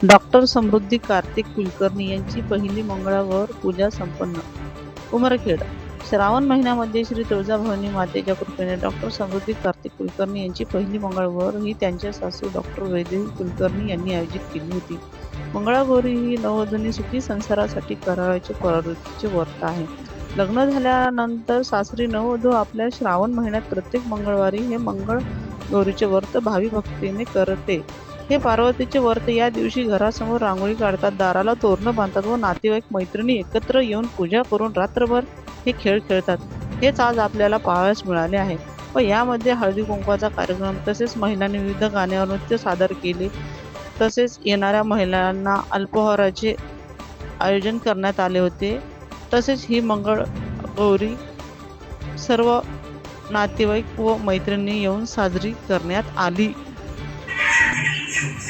Doctor समृद्धी कार्तिक कुलकर्णी यांची पहिली मंगळावर पूजा संपन्न. उमरखेड श्रावण महिन्यामध्ये श्री तुळजाभवानी मातेच्या कृपेने डॉक्टर समृद्धी कार्तिक कुलकर्णी यांची पहिली मंगळवर ही त्यांच्या सासू डॉक्टर वैदेही कुलकर्णी यांनी आयोजित केली होती. मंगळागौरी ही नववधूंनी सुखी संसारासाठी करावयाचे प्रवृत्तीचे व्रत आहे. लग्न झाल्यानंतर सासरी नववधू आपल्या श्रावण महिन्यात प्रत्येक मंगळवारी हे मंगळ गौरीचे व्रत भावी भक्तीने करते. हे पार्वतीचे व्रत या दिवशी घरासमोर रांगोळी काढतात. दाराला तोरणं बांधतात व नातेवाईक मैत्रिणी एकत्र येऊन पूजा करून रात्रभर हे खेळ खेळतात. हेच आज आपल्याला पाहावयास मिळाले आहे. व यामध्ये हळदी कुंकवाचा कार्यक्रम तसेच महिलांनी विविध गाण्यावर नृत्य सादर केले. तसेच येणाऱ्या महिलांना अल्पोहाराचे आयोजन करण्यात आले होते. तसेच ही मंगळ गौरी सर्व नातेवाईक व मैत्रिणी येऊन साजरी करण्यात आली. Yeah.